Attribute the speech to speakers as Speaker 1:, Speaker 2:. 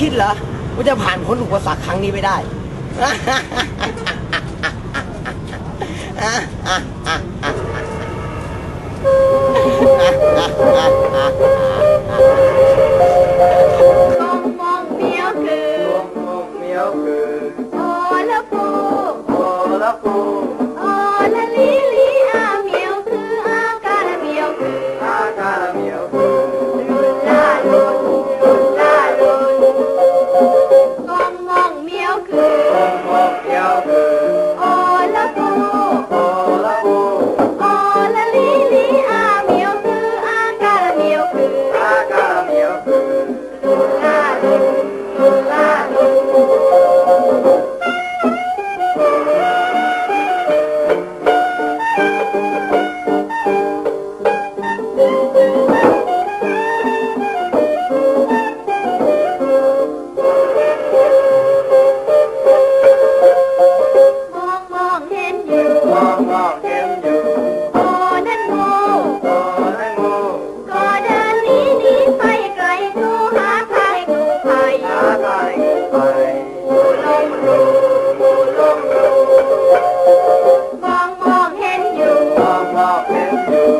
Speaker 1: คิดเหรอว่าจะผ่านพ้นอุปสรรคครั้งนี้ไปได้
Speaker 2: มองเมียว
Speaker 1: คือ
Speaker 2: โอละพ
Speaker 1: ู Oh,
Speaker 2: มองมองเห็นอยู่มอง
Speaker 1: มองเห็นอยู่